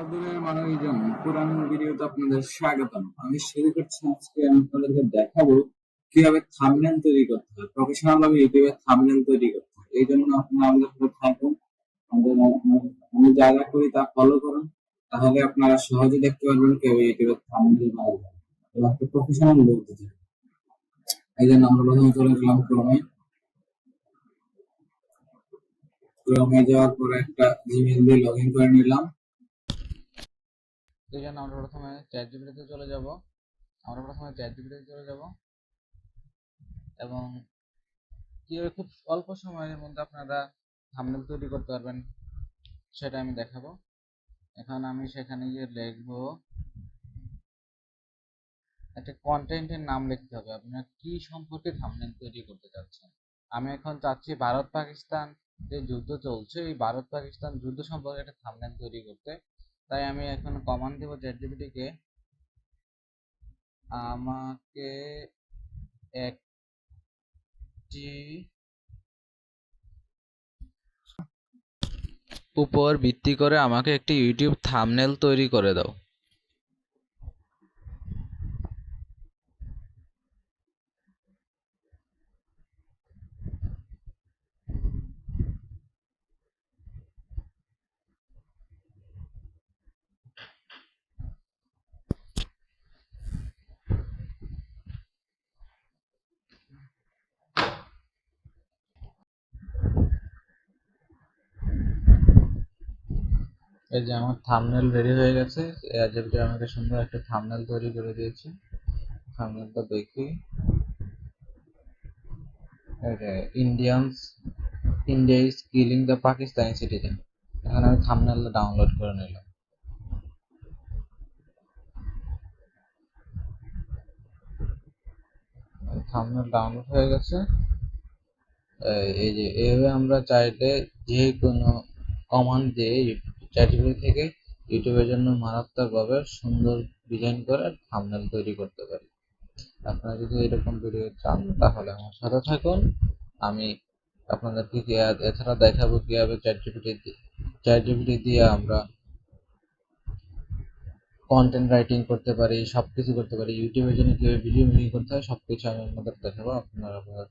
বড় দূরের মানুষজন পুরানো ভিডিওতে আপনাদের স্বাগতম। আমি শুরু করছি আজকে, আমি আপনাদেরকে দেখাবো কীভাবে থাম্বনেল তৈরি করতে হয়। প্রফেশনাল ভাবে ইউটিউবে থাম্বনেল তৈরি করতে হয়। এই জন্য আপনারা আমাদের সাথে থাকুন। আমাদের, আমি যা যা করি তা ফলো করুন। তাহলে আপনারা সহজে দেখতে পারবেন কীভাবে ইউটিউবে থাম্বনেল বানাবো এবং একটা প্রফেশনাল লুক দিতে এই জন্য আমরা প্রথমে চলে গেলাম ক্রমে ক্রমে যাওয়ার পরে একটা জিমেল দিয়ে লগ ইন করে নিলাম। এই জন্য আমরা প্রথমে চ্যাট জিপিটিতে চলে যাব। আমরা প্রথমে চ্যাট জিপিটিতে চলে যাব এবং কীভাবে খুব অল্প সময়ের মধ্যে আপনারা থাম্বনেল তৈরি করতে পারবেন সেটা আমি দেখাবো। এখন আমি সেখানে গিয়ে লিখব একটা কন্টেন্টের নাম লিখতে হবে। আপনার কি সম্পর্কে থাম্বনেল তৈরি করতে চাচ্ছেন? আমি এখন চাচ্ছি ভারত পাকিস্তান যে যুদ্ধ চলছে, এই ভারত পাকিস্তান যুদ্ধ সম্পর্কে একটা থাম্বনেল তৈরি করতে। তাই আমি এখন কমান্ড দেবো চ্যাট জিপিটিকে আমাকে একটি উপর ভিত্তি করে আমাকে একটি ইউটিউব থামনেল তৈরি করে দাও। এই যে আমার থামনেল রেডি হয়ে গেছে। চ্যাটজিপিটি আমাকে সুন্দর একটা থামনেল তৈরি করে দিয়েছে। থাম্বনেলটা দেখি। Indians India is killing the Pakistani citizen এখানে আমি থাম্বনেলটা ডাউনলোড করে নিলাম। থামনেল ডাউনলোড হয়ে গেছে। এই যে এভাবে আমরা চাইলে যে কোনো কমান্ড দিয়ে চ্যাটজিপিটি থেকে ইউটিউবের জন্য মারাত্মকভাবে সুন্দর ডিজাইন করে থাম্বনেল তৈরি করতে পারি। আপনারা যদি এরকম ভিডিও চান, তাহলে আমার সাথে থাকুন। আমি আপনাদেরকে এছাড়া দেখাবো কীভাবে চ্যাটজিপিটি চ্যাটজিপিটি দিয়ে আমরা কন্টেন্ট রাইটিং করতে পারি সব সবকিছু করতে পারি। ইউটিউবের জন্য কীভাবে ভিডিও মেকিং করতে হয়, সবকিছু আমি আপনাদের দেখাবো। আপনারা আপনাদের